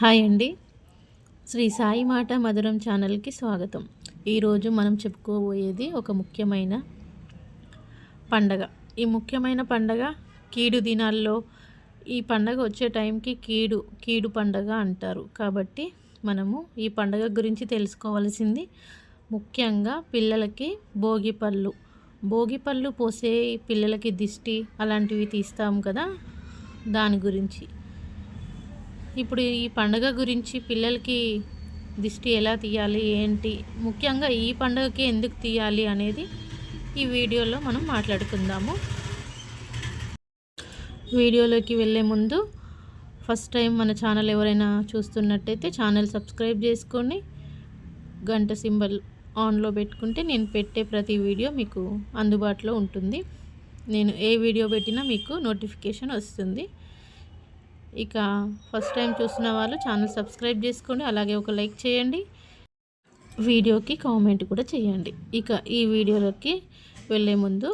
Hi అండి. శ్రీ సాయి మాట మధురం ఛానల్కి స్వాగతం. ఈరోజు మనం చెప్పుకోబోయేది ఒక ముఖ్యమైన పండగ. ఈ ముఖ్యమైన పండగ కీడు దినాల్లో ఈ పండగ వచ్చే టైంకి కీడు కీడు పండగ అంటారు. కాబట్టి మనము ఈ పండగ గురించి తెలుసుకోవాల్సింది ముఖ్యంగా పిల్లలకి భోగి పళ్ళు. భోగి పళ్ళు పోసే పిల్లలకి దిష్టి అలాంటివి తీస్తాం కదా దాని గురించి. ఇప్పుడు ఈ పండగ గురించి పిల్లలకి దిష్టి ఎలా తీయాలి ఏంటి? ముఖ్యంగా ఈ పండగకి ఎందుకు తీయాలి అనేది ఈ వీడియోలో మనం మాట్లాడుకుందాము. వీడియోలోకి వెళ్ళే ముందు ఫస్ట్ టైం మన ఛానల్ ఎవరైనా చూస్తున్నట్టయితే ఛానల్ సబ్స్క్రైబ్ చేసుకొని గంట సింబల్ ఆన్లో పెట్టుకుంటే నేను పెట్టే ప్రతి వీడియో మీకు అందుబాటులో ఉంటుంది. నేను ఏ వీడియో పెట్టినా మీకు నోటిఫికేషన్ వస్తుంది. ఇక ఫస్ట్ టైం చూస్తున్న వాళ్ళు ఛానల్ సబ్స్క్రైబ్ చేసుకోండి అలాగే ఒక లైక్ చేయండి వీడియోకి కామెంట్ కూడా చేయండి. ఇక ఈ వీడియోలోకి వెళ్ళే ముందు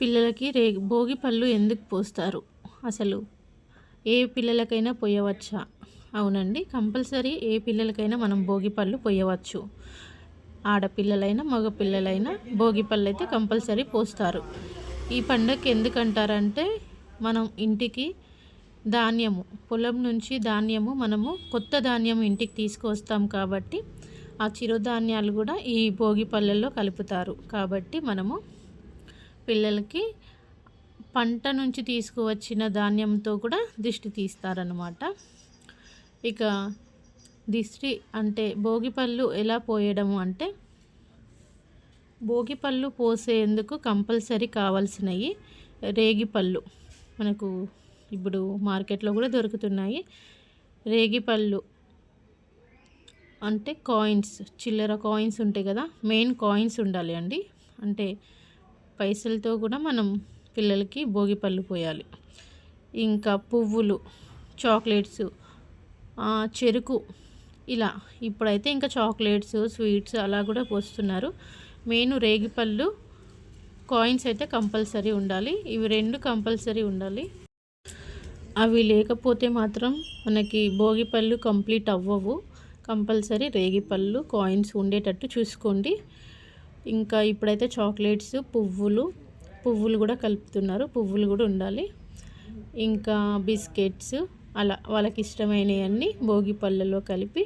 పిల్లలకి రే భోగి పళ్ళు ఎందుకు పోస్తారు? అసలు ఏ పిల్లలకైనా పోయవచ్చా? అవునండి కంపల్సరీ ఏ పిల్లలకైనా మనం భోగి పళ్ళు పోయవచ్చు. ఆడపిల్లలైనా మగ పిల్లలైనా భోగి పళ్ళు అయితే కంపల్సరీ పోస్తారు. ఈ పండగకి ఎందుకంటారంటే మనం ఇంటికి ధాన్యము. పొలం నుంచి ధాన్యము మనము కొత్త ధాన్యం ఇంటికి తీసుకొస్తాం కాబట్టి ఆ చిరుధాన్యాలు కూడా ఈ భోగి పళ్ళల్లో కలుపుతారు. కాబట్టి మనము పిల్లలకి పంట నుంచి తీసుకువచ్చిన ధాన్యంతో కూడా దిష్టి తీస్తారనమాట ఇక దిష్టి అంటే భోగిపళ్ళు ఎలా పోయడము అంటే భోగిపళ్ళు పోసేందుకు కంపల్సరీ కావాల్సినవి రేగిపళ్ళు మనకు ఇప్పుడు మార్కెట్లో కూడా దొరుకుతున్నాయి. రేగిపళ్ళు అంటే కాయిన్స్ చిల్లర కాయిన్స్ ఉంటాయి కదా మెయిన్ కాయిన్స్ ఉండాలి అండి. అంటే పైసలతో కూడా మనం పిల్లలకి భోగిపళ్ళు పోయాలి. ఇంకా పువ్వులు చాక్లెట్స్ చెరుకు ఇలా ఇప్పుడైతే ఇంకా చాక్లెట్స్ స్వీట్స్ అలా కూడా పోస్తున్నారు. మెయిన్ రేగిపళ్ళు కాయిన్స్ అయితే కంపల్సరీ ఉండాలి. ఇవి రెండు కంపల్సరీ ఉండాలి. అవి లేకపోతే మాత్రం మనకి భోగిపళ్ళు కంప్లీట్ అవ్వవు. కంపల్సరీ రేగిపళ్ళు కాయిన్స్ ఉండేటట్టు చూసుకోండి. ఇంకా ఇప్పుడైతే చాక్లెట్స్ పువ్వులు పువ్వులు కూడా కలుపుతున్నారు. పువ్వులు కూడా ఉండాలి. ఇంకా బిస్కెట్స్ అలా వాళ్ళకి ఇష్టమైనవన్నీ భోగి పళ్ళలో కలిపి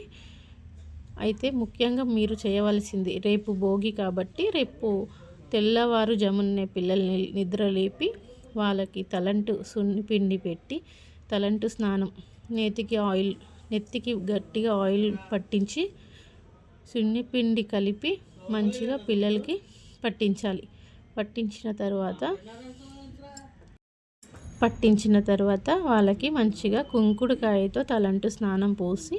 అయితే ముఖ్యంగా మీరు చేయవలసింది రేపు భోగి కాబట్టి రేపు తెల్లవారుజామున్నే పిల్లల్ని నిద్ర లేపి వాళ్ళకి తలంటు సున్ని పిండి పెట్టి తలంటు స్నానం నేతికి ఆయిల్ నెత్తికి గట్టిగా ఆయిల్ పట్టించి సున్ని పిండి కలిపి మంచిగా పిల్లలకి పట్టించాలి. పట్టించిన తర్వాత పట్టించిన తర్వాత వాళ్ళకి మంచిగా కుంకుడుకాయతో తలంటు స్నానం పోసి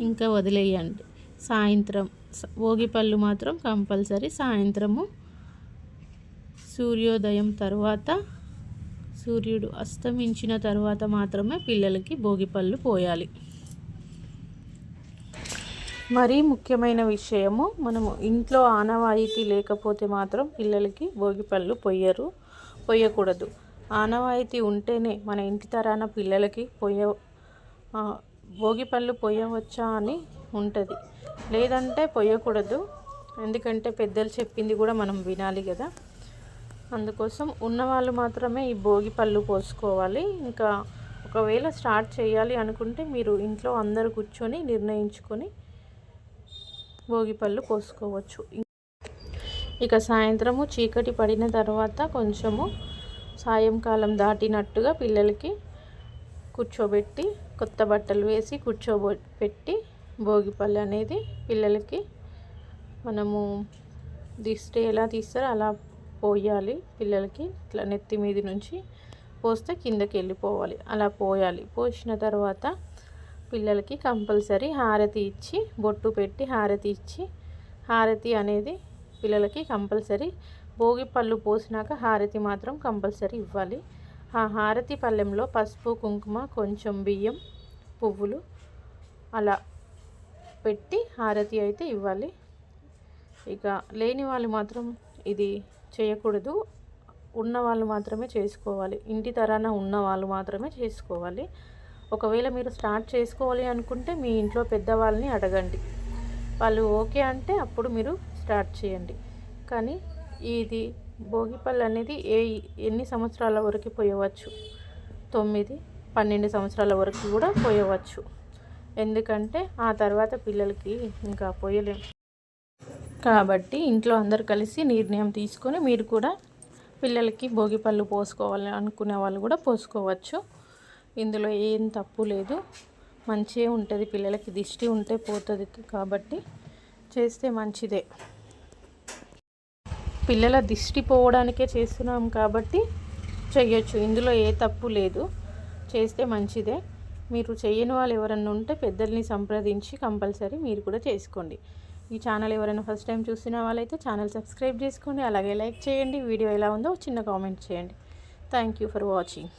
ఇంకా వదిలేయండి. సాయంత్రం భోగిపళ్ళు మాత్రం కంపల్సరీ సాయంత్రము సూర్యోదయం తర్వాత సూర్యుడు అస్తమించిన తర్వాత మాత్రమే పిల్లలకి భోగిపళ్ళు పోయాలి. మరీ ముఖ్యమైన విషయము మనము ఇంట్లో ఆనవాయితీ లేకపోతే మాత్రం పిల్లలకి భోగిపళ్ళు పొయ్యరు పొయ్యకూడదు. ఆనవాయితీ ఉంటేనే మన ఇంటి తరాన పిల్లలకి పొయ్య భోగిపళ్ళు పొయ్యవచ్చా అని ఉంటుంది. లేదంటే పొయ్యకూడదు. ఎందుకంటే పెద్దలు చెప్పింది కూడా మనం వినాలి కదా. అందుకోసం ఉన్నవాళ్ళు మాత్రమే ఈ భోగి పళ్ళు పోసుకోవాలి. ఇంకా ఒకవేళ స్టార్ట్ చేయాలి అనుకుంటే మీరు ఇంట్లో అందరు కూర్చొని నిర్ణయించుకొని భోగి పళ్ళు పోసుకోవచ్చు. ఇక సాయంత్రము చీకటి పడిన తర్వాత కొంచెము సాయంకాలం దాటినట్టుగా పిల్లలకి కూర్చోబెట్టి కొత్త బట్టలు వేసి కూర్చోబెట్టి భోగిపల్లి అనేది పిల్లలకి మనము దిష్టి ఎలా తీస్తారో అలా పోయాలి పిల్లలకి ఇట్లా నెత్తి మీది నుంచి పోస్తే కిందకి వెళ్ళిపోవాలి. అలా పోయాలి. పోసిన తర్వాత పిల్లలకి కంపల్సరీ హారతి ఇచ్చి బొట్టు పెట్టి హారతి ఇచ్చి హారతి అనేది పిల్లలకి కంపల్సరీ భోగి పళ్ళు పోసినాక హారతి మాత్రం కంపల్సరీ ఇవ్వాలి. ఆ హారతి పళ్ళెంలో పసుపు కుంకుమ కొంచెం బియ్యం పువ్వులు అలా పెట్టి హారతి అయితే ఇవ్వాలి. ఇక లేని వాళ్ళు మాత్రం ఇది చేయకూడదు. ఉన్న వాళ్ళు మాత్రమే చేసుకోవాలి. ఇంటి తరాన ఉన్న వాళ్ళు మాత్రమే చేసుకోవాలి. ఒకవేళ మీరు స్టార్ట్ చేసుకోవాలి అనుకుంటే మీ ఇంట్లో పెద్దవాళ్ళని అడగండి. వాళ్ళు ఓకే అంటే అప్పుడు మీరు స్టార్ట్ చేయండి. కానీ ఇది భోగిపళ్ళు అనేది ఏ ఎన్ని సంవత్సరాల వరకు పోయవచ్చు? తొమ్మిది పన్నెండు సంవత్సరాల వరకు కూడా పోయవచ్చు. ఎందుకంటే ఆ తర్వాత పిల్లలకి ఇంకా పోయలేం. కాబట్టి ఇంట్లో అందరు కలిసి నిర్ణయం తీసుకొని మీరు కూడా పిల్లలకి భోగిపళ్ళు పోసుకోవాలి అనుకునే వాళ్ళు కూడా పోసుకోవచ్చు. ఇందులో ఏం తప్పు లేదు. మంచిగా ఉంటుంది పిల్లలకి దిష్టి ఉంటే పోతుంది కాబట్టి చేస్తే మంచిదే. పిల్లల దిష్టి పోవడానికే చేస్తున్నాం కాబట్టి చెయ్యొచ్చు. ఇందులో ఏ తప్పు లేదు. చేస్తే మంచిదే. మీరు చేయని వాళ్ళు ఎవరన్నా ఉంటే పెద్దల్ని సంప్రదించి కంపల్సరీ మీరు కూడా చేసుకోండి. ఈ ఛానల్ ఎవరైనా ఫస్ట్ టైం చూసిన వాళ్ళైతే ఛానల్ సబ్స్క్రైబ్ చేసుకోండి అలాగే లైక్ చేయండి. వీడియో ఎలా ఉందో చిన్న కామెంట్ చేయండి. Thank you for watching